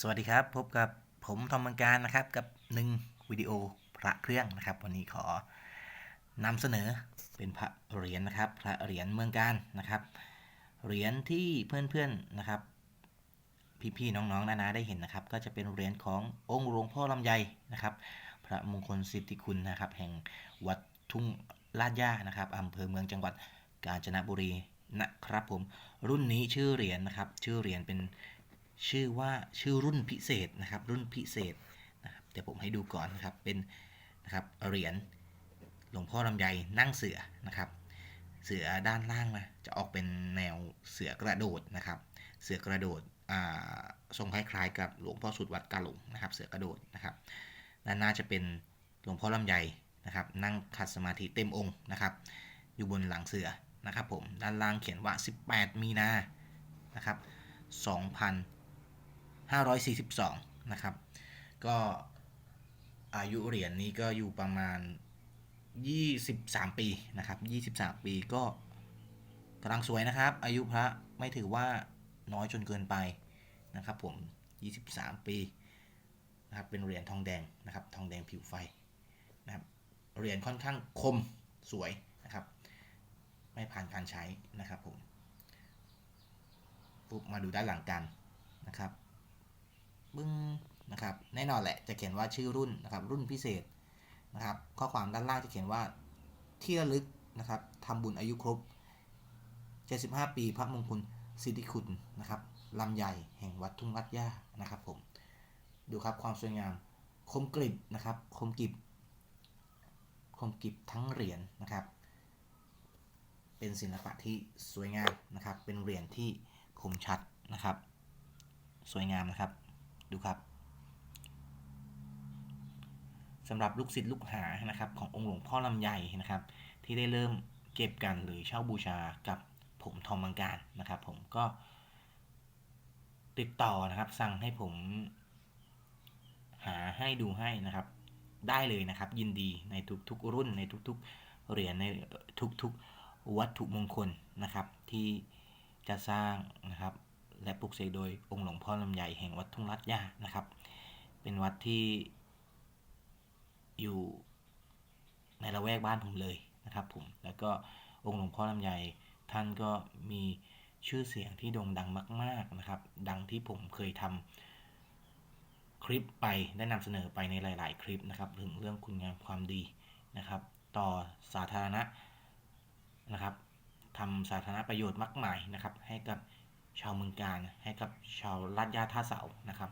สวัสดีครับ พบกับผมทอมมังการนะครับกับหนึ่งวิดีโอพระเครื่องนะครับ วันนี้ขอนำเสนอเป็นพระเหรียญนะครับ พระเหรียญเมืองการนะครับเหรียญที่เพื่อนๆนะครับ พี่ๆน้องๆนานาได้เห็นนะครับ ก็จะเป็นเหรียญขององค์หลวงพ่อลำไยนะครับ พระมงคลสิทธิคุณนะครับ แห่งวัดทุ่งลาดย่านะครับอำเภอเมืองจังหวัดกาญจนบุรีนะครับผมรุ่นนี้ชื่อเหรียญนะครับ ชื่อเหรียญเป็น ชื่อว่าชื่อรุ่นพิเศษนะครับ รุ่นพิเศษนะครับเดี๋ยวผมให้ดูก่อนนะครับเป็นนะครับเหรียญหลวงพ่อลำไยนั่งเสือนะครับ เสือด้านล่างนะจะออกเป็นแนวเสือกระโดดนะครับ เสือกระโดดอ่าทรงคล้ายๆกับหลวงพ่อสุดวัดกาหลงนะครับ เสือกระโดดนะครับด้านหน้าจะเป็นหลวงพ่อลำไยนะครับ นั่งขัดสมาธิเต็มองค์นะครับ อยู่บนหลังเสือนะครับผมด้านล่างเขียนว่า 18 มีนานะครับ 542 นะครับ ก็อายุเหรียญนี้ก็อยู่ประมาณ 23 ปีนะครับ 23 ปีก็กำลังสวยนะครับ อายุพระไม่ถือว่าน้อยจนเกินไปนะครับผม 23 ปีนะครับเป็นเหรียญทองแดงนะครับ ทองแดงผิวไฟนะครับเหรียญค่อนข้างคมสวยนะครับ ไม่ผ่านการใช้นะครับผมปุ๊บมาดูด้านหลังกันนะครับ บึ้งนะครับแน่นอนแหละจะเขียนว่าชื่อรุ่นนะครับรุ่นพิเศษนะครับข้อความด้านล่างจะเขียนว่าเที่ระลึกนะครับทำบุญอายุครบ 75 ปีพระมงคลสิทธิคุณนะครับลำใหญ่แห่งวัดทุ่งวัดย่านะครับผมดูครับความสวยงามคมกริบนะครับคมกริบคมกริบทั้งเหรียญนะครับ เป็นศิลปะที่สวยงามนะครับ เป็นเหรียญที่คมชัดนะครับ สวยงามนะครับ ดูครับสำหรับลูกศิษย์ลูกหานะครับขององค์หลวงพ่อลำไยนะครับ ที่ได้เริ่มเก็บกันหรือเช่าบูชากับผมทอมมังการนะครับ ผมก็ ติดต่อนะครับ สั่งให้ผม หาให้ดูให้นะครับ ได้เลยนะครับ ยินดีในทุกๆรุ่นในทุกๆเหรียญในทุกๆวัตถุมงคลนะครับ ที่จะสร้างนะครับ และปลุกเสกโดยองค์หลวงพ่อลำไยแห่งวัดทุ่งลัดย่านะครับ เป็นวัดที่อยู่ในละแวกบ้านผมเลยนะครับผมแล้วก็องค์หลวงพ่อลำไยท่านก็มีชื่อเสียงที่โด่งดังมาก ๆนะครับ ดังที่ผมเคยทำคลิปไปได้นำเสนอไปในหลาย ๆ คลิปนะครับ ถึงเรื่องคุณงามความดีนะครับ ต่อสาธารณะนะครับทำสาธารณประโยชน์มากมายนะครับ ให้กับ ชาวเมืองการให้กับชาวลาดยาท่าเสานะครับ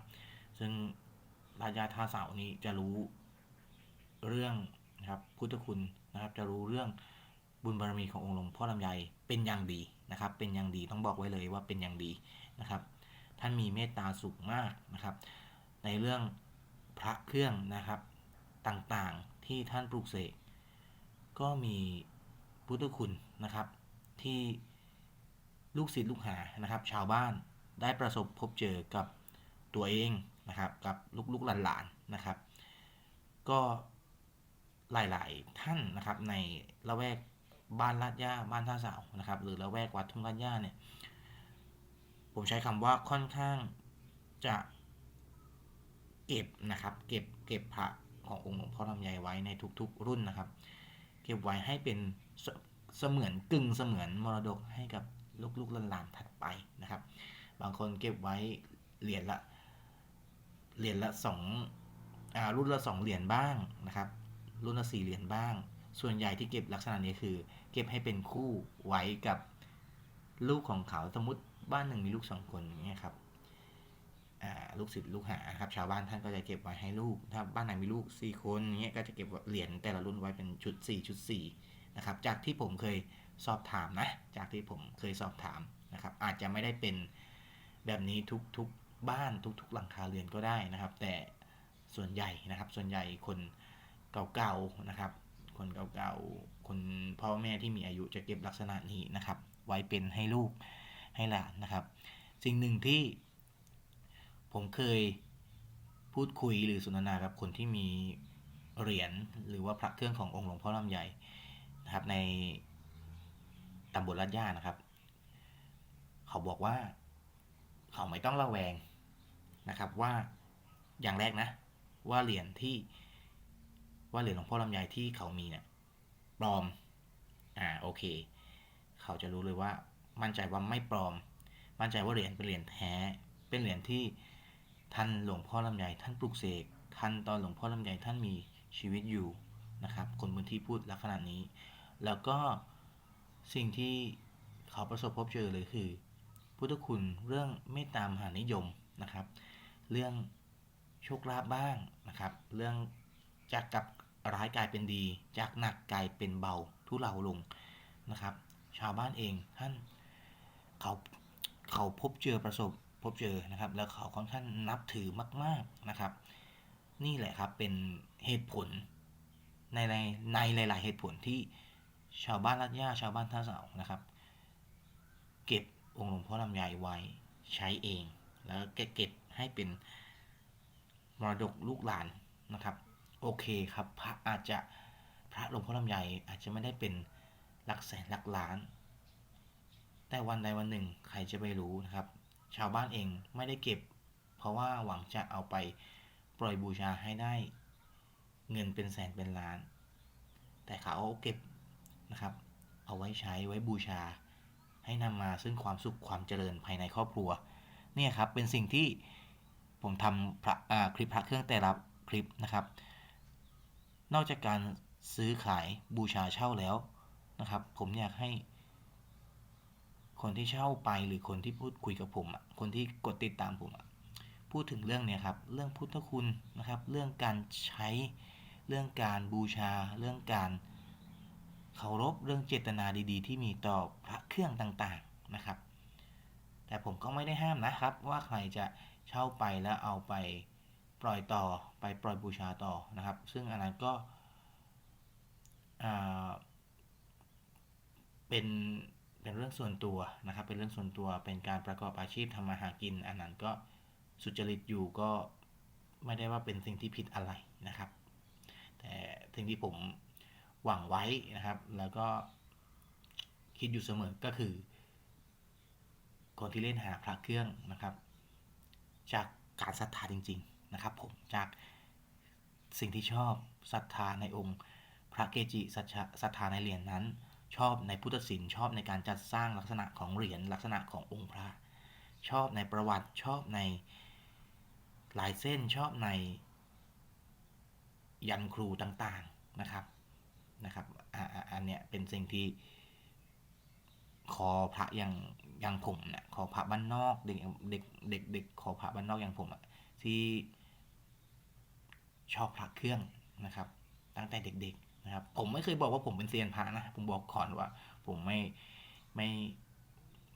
ซึ่งลาดยาท่าเสานี้จะรู้เรื่องนะครับพุทธคุณนะครับ จะรู้เรื่องบุญบารมีขององค์หลวงพ่อลำไยเป็นอย่างดีนะครับ เป็นอย่างดีต้องบอกไว้เลยว่าเป็นอย่างดีนะครับ ท่านมีเมตตาสูงมากนะครับ ในเรื่องพระเครื่องนะครับต่างๆที่ท่านปลูกเสกก็มีพุทธคุณนะครับที่ ลูกศิษย์ลูกหานะครับ ชาวบ้านได้ประสบพบเจอกับตัวเองนะครับ กับลูกๆหลานๆนะครับ ก็หลายๆท่านนะครับ ในละแวกบ้านลาดย่าบ้านท่าเสานะครับ หรือละแวกวัดทุ่งลาดย่าเนี่ยผมใช้คำว่าค่อนข้างจะเก็บนะครับ เก็บเก็บพระขององค์หลวงพ่อลำไยไว้ในทุกๆ รุ่นนะครับ เก็บไว้ให้เป็นเสเสมือนกึ่งเสมือนมรดกให้กับ ลูกๆหลานๆถัดไปนะครับ บางคนเก็บไว้เหรียญละเหรียญละสองอ่ารุ่นละสองเหรียญบ้างนะครับ รุ่นละสี่เหรียญบ้าง ส่วนใหญ่ที่เก็บลักษณะนี้คือ เก็บให้เป็นคู่ไว้กับลูกของเขาสมมติบ้านหนึ่งมีลูกสองคนอย่างเงี้ยครับอ่าลูกศิษย์ลูกหาครับชาวบ้านท่านก็จะเก็บไว้ให้ลูก ถ้าบ้านไหนมีลูกสี่คนเงี้ยก็จะเก็บเหรียญแต่ละรุ่นไว้เป็นชุดสี่ชุดสี่นะครับจากที่ผมเคย สอบถามนะ จากที่ผมเคยสอบถามนะครับ อาจจะไม่ได้เป็นแบบนี้ทุกๆบ้านทุกๆหลังคาเรือนก็ได้นะครับ แต่ส่วนใหญ่นะครับ ส่วนใหญ่คนเก่าๆนะครับ คนเก่าๆ คนพ่อแม่ที่มีอายุจะเก็บลักษณะนี้นะครับ ไว้เป็นให้ลูกให้หลานนะครับ สิ่งหนึ่งที่ผมเคยพูดคุยหรือสนทนากับคนที่มีเหรียญหรือว่าพระเครื่องขององค์หลวงพ่อลำไยนะครับใน ตำบลลาดย่านะครับ เขาบอกว่า เขาไม่ต้องระแวงนะครับ ว่าอย่างแรกนะ ว่าเหรียญที่ว่าเหรียญหลวงพ่อลำไยที่เขามีเนี่ยปลอม อ่าโอเค เขาจะรู้เลยว่า มั่นใจว่าไม่ปลอม มั่นใจว่าเหรียญเป็นเหรียญแท้ เป็นเหรียญที่ท่านหลวงพ่อลำไยท่านปลุกเสกท่านตอนหลวงพ่อลำไยท่านมีชีวิตอยู่นะครับ คนพื้นที่พูดลักษณะนี้ แล้วก็ สิ่งที่เขาประสบพบเจอเลยคือ พุทธคุณเรื่องเมตตามหานิยมนะครับ เรื่องโชคลาภบ้างนะครับ เรื่องจากกับร้ายกลายเป็นดี จากหนักกลายเป็นเบาทุเลาลงนะครับ ชาวบ้านเองท่านเขาเขาพบเจอประสบพบเจอนะครับ แล้วเขาค่อนข้างนับถือมาก ๆนะครับ นี่แหละครับเป็นเหตุผลในในในหลาย ๆ เหตุผลที่ ชาวบ้านรัดย่าชาวบ้านท่าเสานะครับ เก็บองค์หลวงพ่อลำไยไว้ใช้เอง แล้วก็เก็บให้เป็นมรดกลูกหลานนะครับ โอเคครับพระอาจจะพระหลวงพ่อลำไยอาจจะไม่ได้เป็นหลักแสนหลักล้าน แต่วันใดวันหนึ่งใครจะไปรู้นะครับ ชาวบ้านเองไม่ได้เก็บ เพราะว่าหวังจะเอาไปปล่อยบูชาให้ได้เงินเป็นแสนเป็นล้าน แต่เขาเอาเก็บ นะครับ เอาไว้ใช้ไว้บูชา ให้นำมาซึ่งความสุขความเจริญภายในครอบครัวเนี่ยครับเป็นสิ่งที่ผมทำพระคลิปพระเครื่องแต่ละคลิปนะครับ นอกจากการซื้อขายบูชาเช่าแล้วนะครับ ผมอยากให้ คนที่เช่าไปหรือคนที่พูดคุยกับผมคนที่กดติดตามผมพูดถึงเรื่องเนี้ยครับ เรื่องพุทธคุณนะครับ เรื่องการใช้ เรื่องการบูชา เรื่องการ เคารพเรื่องเจตนาดีๆ ที่มีต่อพระเครื่องต่างๆนะครับ แต่ผมก็ไม่ได้ห้ามนะครับ ว่าใครจะเช่าไปแล้วเอาไปปล่อยต่อไปปล่อยบูชาต่อนะครับ ซึ่งอันนั้นก็เป็นเป็นเรื่องส่วนตัวนะครับ เป็นเรื่องส่วนตัวเป็นการประกอบอาชีพทำมาหากิน อันนั้นก็สุจริตอยู่ก็ไม่ได้ว่าเป็นสิ่งที่ผิดอะไรนะครับ แต่สิ่งที่ผม หวังไว้นะครับ แล้วก็คิดอยู่เสมอก็คือ คนที่เล่นหาพระเครื่องนะครับ จากการศรัทธาจริง ๆนะครับ ผมจากสิ่งที่ชอบศรัทธาในองค์ พระเกจิศรัทธาในเหรียญนั้น ชอบในพุทธศิลป์ชอบในการจัดสร้างลักษณะของเหรียญลักษณะขององค์พระ ชอบในประวัติชอบในลายเส้นชอบในยันครูต่างๆนะครับ นะครับอ่าอันเนี้ยเป็นสิ่งที่คอพระอย่างอย่างผมเนี่ยคอพระบ้านนอกเด็กเด็กเด็กเด็กคอพระบ้านนอกอย่างผมอะที่ชอบพระเครื่องนะครับ ตั้งแต่เด็ก ๆ นะครับ ผมไม่เคยบอกว่าผมเป็นเซียนพระนะผมบอกก่อนว่า ผมไม่ไม่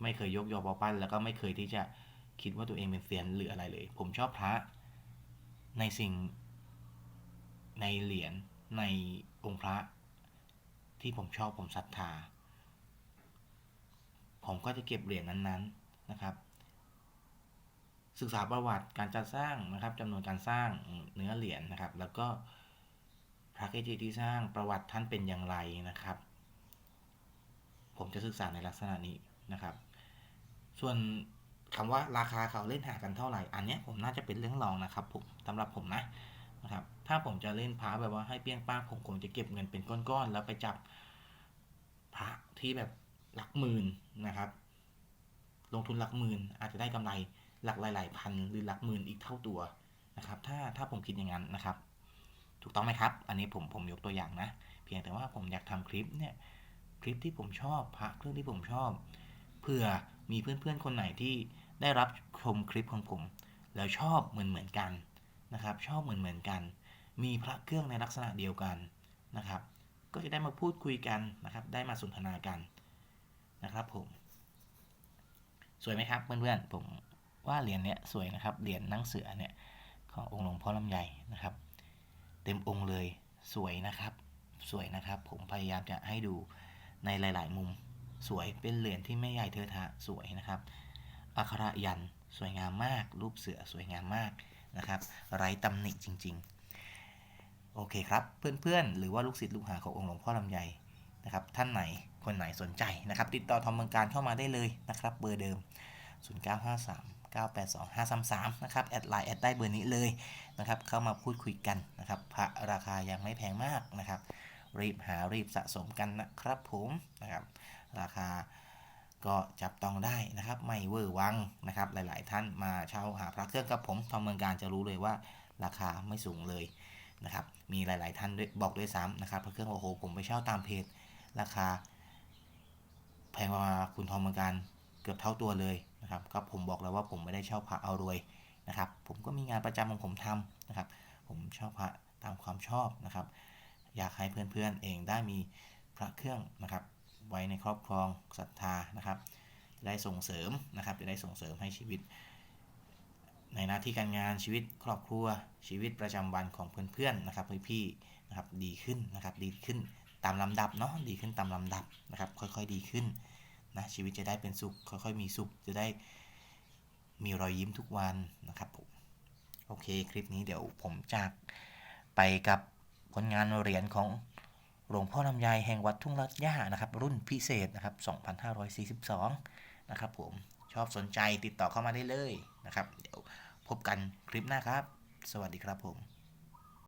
ไม่เคยยกยอปอปั้น แล้วก็ไม่เคยที่จะคิดว่าตัวเองเป็นเซียนหรืออะไรเลย ผมชอบพระในสิ่งในเหรียญในองค์พระ ที่ผมชอบผมศรัทธา ผมก็จะเก็บเหรียญนั้นๆนะครับ ศึกษาประวัติการจัดสร้างนะครับจำนวนการสร้างเนื้อเหรียญนะครับ แล้วก็พระเกจิที่สร้างประวัติท่านเป็นอย่างไรนะครับ ผมจะศึกษาในลักษณะนี้นะครับ ส่วนคำว่าราคาเขาเล่นหากันเท่าไหร่ อันนี้ผมน่าจะเป็นเรื่องรองนะครับผมสำหรับผมนะ นะครับ ถ้าผมจะเล่นพระแบบว่าให้เปี้ยงป้างผมคงจะเก็บเงินเป็นก้อนๆแล้วไปจับพระที่แบบหลักหมื่นนะครับ ลงทุนหลักหมื่นอาจจะได้กำไรหลักหลาย ๆ พันหรือหลักหมื่นอีกเท่าตัวนะครับ ถ้าถ้าผมคิดอย่างนั้นนะครับ ถูกต้องไหมครับ อันนี้ผมผมยกตัวอย่างนะ เพียงแต่ว่าผมอยากทำคลิปเนี่ยคลิปที่ผมชอบพระเครื่องที่ผมชอบเพื่อมีเพื่อนๆคนไหนที่ได้รับชมคลิปของผม แล้วชอบเหมือนเหมือนกัน นะครับ ชอบเหมือนเหมือนกัน มีพระเครื่องในลักษณะเดียวกันนะครับ ก็จะได้มาพูดคุยกันนะครับ ได้มาสนทนากันนะครับผม สวยไหมครับเพื่อนๆผมว่าเหรียญเนี้ยสวยนะครับ เหรียญนั่งเสือเนี่ยขององค์หลวงพ่อลำไยนะครับ เต็มองค์เลยสวยนะครับ สวยนะครับ ผมพยายามจะให้ดูในหลาย ๆ มุมสวยเป็นเหรียญที่ไม่ใหญ่เทอะทะสวยนะครับอักขระยันสวยงามมาก รูปเสือสวยงามมาก นะครับไร้ตำหนิจริง ๆ โอเคครับเพื่อนๆ หรือว่าลูกศิษย์ลูกหาขององค์หลวงพ่อลำไยนะครับท่านไหนคนไหนสนใจนะครับ ติดต่อทอมเมืองการเข้ามาได้เลยนะครับ เบอร์เดิม 0953 982 533นะครับแอดไลน์แอดได้เบอร์นี้เลยนะครับเข้ามาพูดคุยกันนะครับพระราคายังไม่แพงมากนะครับ รีบหารีบสะสมกันนะครับผมนะครับราคา ก็จับต้องได้นะครับไม่เวอร์วังนะครับหลาย ๆ ท่านมาเช่าหาพระเครื่องกับผมทองเมืองการจะรู้เลยว่าราคาไม่สูงเลยนะครับมีหลาย ๆ ท่านด้วยบอกด้วยซ้ำนะครับพระเครื่องโอ้โหผมไปเช่าตามเพจราคาแพงกว่าคุณทองเมืองการเกือบเท่าตัวเลยนะครับก็ผมบอกแล้วว่าผมไม่ได้เช่าพระเอารวยนะครับผมก็มีงานประจำของผมทำนะครับผมชอบพระตามความชอบนะครับ อยากให้เพื่อน ๆ เองได้มีพระเครื่องนะครับ ไว้ในครอบครองศรัทธานะครับจะได้ส่งเสริมนะครับจะได้ส่งเสริมให้ชีวิต ในหน้าที่การงานชีวิตครอบครัวชีวิตประจำวันของเพื่อนๆนะครับพี่ๆนะครับดีขึ้นนะครับดีขึ้นตามลำดับเนาะดีขึ้นตามลำดับนะครับค่อยๆดีขึ้นนะชีวิตจะได้เป็นสุขค่อยๆมีสุขจะได้มีรอยยิ้มทุกวันนะครับผมโอเคคลิปนี้เดี๋ยวผมจากไปกับผลงานเหรียญของ หลวงพ่อลำไยแห่งวัดทุ่งลัดย่านะครับ รุ่นพิเศษนะครับ 2542 นะครับผม ชอบสนใจติดต่อเข้ามาได้เลยนะครับ เดี๋ยวพบกันคลิปหน้าครับ สวัสดีครับผม